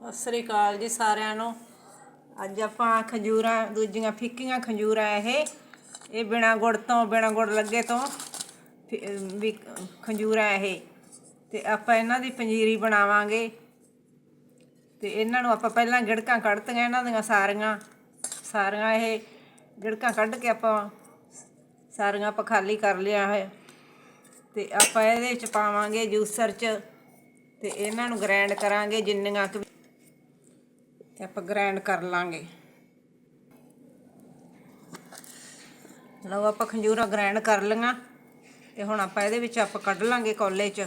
ਸਤਿ ਸ੍ਰੀ ਅਕਾਲ ਜੀ ਸਾਰਿਆਂ ਨੂੰ। ਅੱਜ ਆਪਾਂ ਖਜੂਰਾਂ, ਦੂਜੀਆਂ ਫਿੱਕੀਆਂ ਖੰਜੂਰਾਂ ਇਹ। ਇਹ ਬਿਨਾ ਗੁੜ ਤੋਂ, ਬਿਨਾ ਗੁੜ ਲੱਗੇ ਤੋਂ ਫਿ- ਵੀ ਖੰਜੂਰਾਂ ਇਹ। ਤੇ ਆਪਾਂ ਇਹਨਾਂ ਦੀ ਪੰਜੀਰੀ ਬਣਾਵਾਂਗੇ। ਤੇ ਇਹਨਾਂ ਨੂੰ ਆਪਾਂ ਪਹਿਲਾਂ ਗਿੜਕਾਂ ਕੱਢਤੀਆਂ ਇਹਨਾਂ ਦੀਆਂ ਸਾਰੀਆਂ। ਸਾਰੀਆਂ ਇਹ ਗਿੜਕਾਂ ਕੱਢ ਕੇ ਆਪਾਂ ਸਾਰੀਆਂ ਆਪਾਂ ਖਾਲੀ ਕਰ ਲਿਆ ਹੈ ਤੇ ਆਪਾਂ ਇਹਦੇ ਵਿੱਚ ਪਾਵਾਂਗੇ ਜੂਸਰ 'ਚ। ਤੇ ਇਹਨਾਂ ਨੂੰ ਗ੍ਰਾਈਂਡ ਕਰਾਂਗੇ ਜਿੰਨੀਆਂ ਕੁ ਤੇ ਆਪਾਂ ਗ੍ਰਾਈਂਡ ਕਰ ਲਾਂਗੇ। ਲਓ ਆਪਾਂ ਖੰਜੂਰਾ ਗ੍ਰਾਈਂਡ ਕਰ ਲਈਆਂ ਤੇ ਹੁਣ ਆਪਾਂ ਇਹਦੇ ਵਿੱਚ ਆਪਾਂ ਕੱਢ ਲਾਂਗੇ ਕੋਲੇ 'ਚ।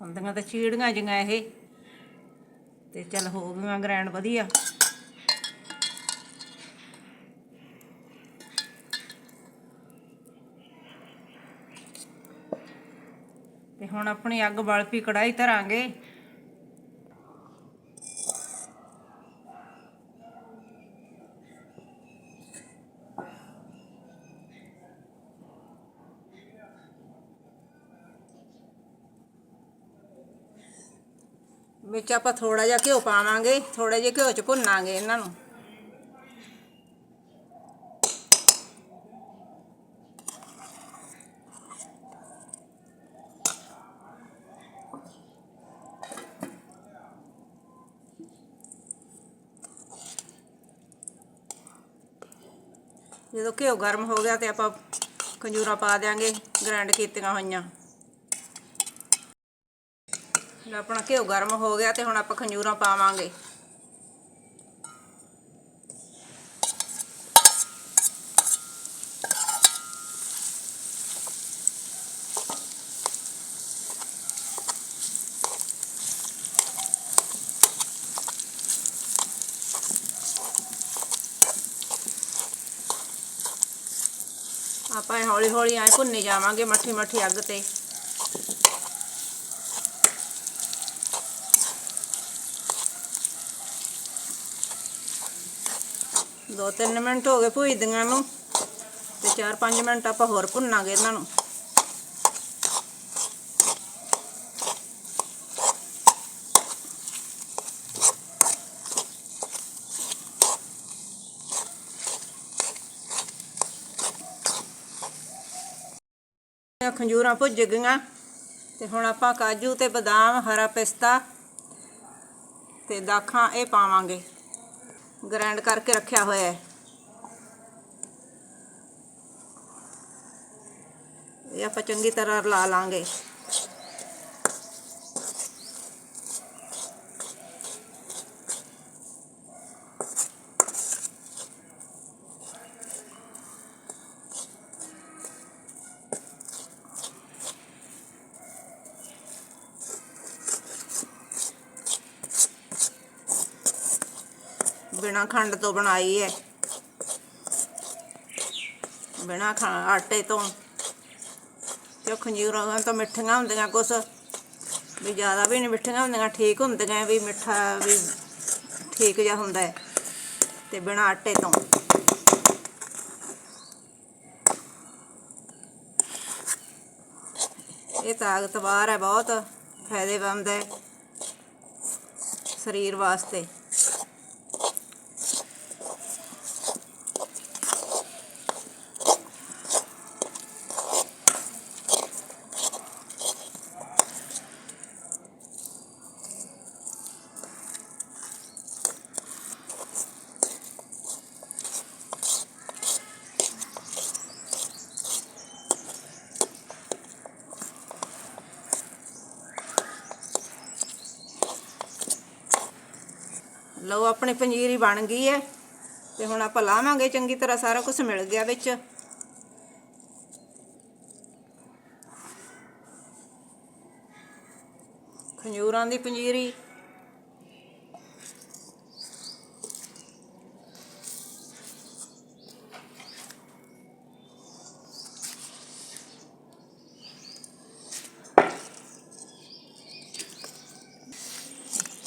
ਹੁੰਦੀਆਂ ਤਾਂ ਚੀੜੀਆਂ ਜਿਹੀਆਂ ਇਹ। ਤੇ ਚੱਲ ਹੋ ਗਈਆਂ ਗ੍ਰੈਂਡ ਵਧੀਆ। ਤੇ ਹੁਣ ਆਪਣੀ ਅੱਗ ਬਲ ਪੀ ਕੜਾਈ ਧਰਾਂਗੇ। ਵਿੱਚ ਆਪਾਂ ਥੋੜਾ ਜਿਹਾ ਘਿਓ ਪਾਵਾਂਗੇ ਥੋੜੇ ਜਿਹਾ ਘਿਓ ਚ ਭੁੰਨਾਂਗੇ ਇਹਨਾਂ ਨੂੰ। ਜਦੋਂ ਘਿਓ ਗਰਮ ਹੋ ਗਿਆ ਤੇ ਆਪਾਂ ਖੰਜੂਰਾ ਪਾ ਦਿਆਂਗੇ ਗ੍ਰਾਈਂਡ ਕੀਤੀਆਂ ਹੋਈਆਂ। ਆਪਣਾ ਘਿਓ ਗਰਮ ਹੋ ਗਿਆ ਤੇ ਹੁਣ ਆਪਾਂ ਖੰਜੂਰਾ ਪਾਵਾਂਗੇ। ਆਪਾਂ ਹੌਲੀ ਹੌਲੀ ਐ ਭੁੰਨੇ ਜਾਵਾਂਗੇ ਮੱਠੀ ਮੱਠੀ ਅੱਗ ਤੇ। ਦੋ ਤਿੰਨ ਮਿੰਟ ਹੋ ਗਏ ਭੁਜਦੀਆਂ ਨੂੰ ਤੇ 4-5 ਮਿੰਟ ਆਪਾਂ ਹੋਰ ਭੁੰਨਾਂਗੇ ਇਹਨਾਂ ਨੂੰ। ਇਹ ਖੰਜੂਰਾਂ ਭੁੱਜ ਗਈਆਂ। ਤੇ ਹੁਣ ਆਪਾਂ ਕਾਜੂ ਤੇ ਬਦਾਮ, ਹਰਾ ਪਿਸਤਾ ਤੇ ਦਾਖਾਂ ਇਹ ਪਾਵਾਂਗੇ। ਗ੍ਰਾਈਂਡ ਕਰਕੇ ਰੱਖਿਆ ਹੋਇਆ ਹੈ। ਇਹ ਆਪਾਂ ਚੰਗੀ ਤਰ੍ਹਾਂ ਰਲਾ ਲਾਂਗੇ। ਬਿਨਾ ਖੰਡ ਤੋਂ ਬਣਾਈ ਹੈ। ਬਿਨਾ ਆਟੇ ਤੋਂ। ਤੇ ਖੰਜੂਰਾਂ ਤਾਂ ਮਿੱਠੀਆਂ ਹੁੰਦੀਆਂ ਕੁਛ। ਵੀ ਜ਼ਿਆਦਾ ਵੀ ਨਹੀਂ ਮਿੱਠੀਆਂ ਹੁੰਦੀਆਂ, ਠੀਕ ਹੁੰਦੀਆਂ ਵੀ ਮਿੱਠਾ ਵੀ ਠੀਕ ਜਿਹਾ ਹੁੰਦਾ ਹੈ। ਤੇ ਬਿਨਾ ਆਟੇ ਤੋਂ। ਇਹ ਤਾਕਤਵਾਰ ਹੈ, ਬਹੁਤ ਫਾਇਦੇਮੰਦ ਹੈ। ਸਰੀਰ ਵਾਸਤੇ। ਲਓ, ਆਪਣੀ ਪੰਜੀਰੀ ਬਣ ਗਈ ਹੈ ਤੇ ਹੁਣ ਆਪਾਂ ਲਾਵਾਂਗੇ, ਚੰਗੀ ਤਰ੍ਹਾਂ ਸਾਰਾ ਕੁਝ ਮਿਲ ਗਿਆ ਵਿੱਚ। ਖੰਜੂਰਾਂ ਦੀ ਪੰਜੀਰੀ।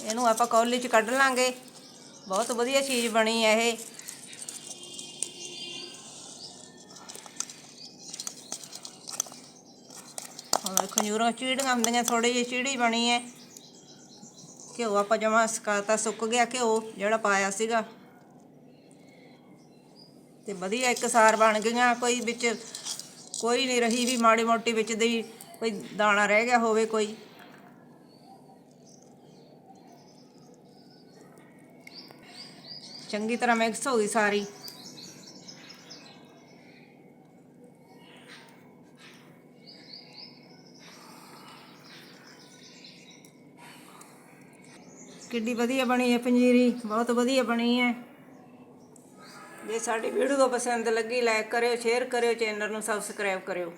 ਇਹਨੂੰ ਆਪਾਂ ਕੌਲੀ ਚ ਕੱਢ ਲਾਂਗੇ। ਬਹੁਤ ਵਧੀਆ ਚੀਜ਼ ਬਣੀ ਹੈ ਇਹ। ਹੋਰ ਖੰਜੂਰਾਂ ਚੀੜੀਆਂ ਹੁੰਦੀਆਂ ਥੋੜੀ ਜਿਹੀ ਚੀੜੀ ਬਣੀ ਹੈ। ਘਿਓ ਆਪਾਂ ਜਮਾ ਸਕਾਤਾ, ਸੁੱਕ ਗਿਆ ਘਿਓ ਜਿਹੜਾ ਪਾਇਆ ਸੀਗਾ। ਤੇ ਵਧੀਆ ਇੱਕ ਸਾਰ ਬਣ ਗਈਆਂ, ਕੋਈ ਵਿੱਚ, ਕੋਈ ਨਹੀਂ ਰਹੀ ਵੀ ਮਾੜੀ ਮੋਟੀ ਵਿੱਚ ਦੀ ਕੋਈ ਦਾਣਾ ਰਹਿ ਗਿਆ ਹੋਵੇ ਕੋਈ। ਚੰਗੀ ਤਰ੍ਹਾਂ ਮਿਕਸ ਹੋ ਗਈ ਸਾਰੀ। ਕਿੱਡੀ ਵਧੀਆ ਬਣੀ ਹੈ ਪੰਜੀਰੀ, ਬਹੁਤ ਵਧੀਆ ਬਣੀ ਹੈ। ਜੇ ਸਾਡੀ ਵੀਡੀਓ ਪਸੰਦ ਲੱਗੀ ਲਾਈਕ ਕਰਿਓ ਸ਼ੇਅਰ ਕਰਿਓ ਚੈਨਲ ਨੂੰ ਸਬਸਕ੍ਰਾਈਬ ਕਰਿਓ।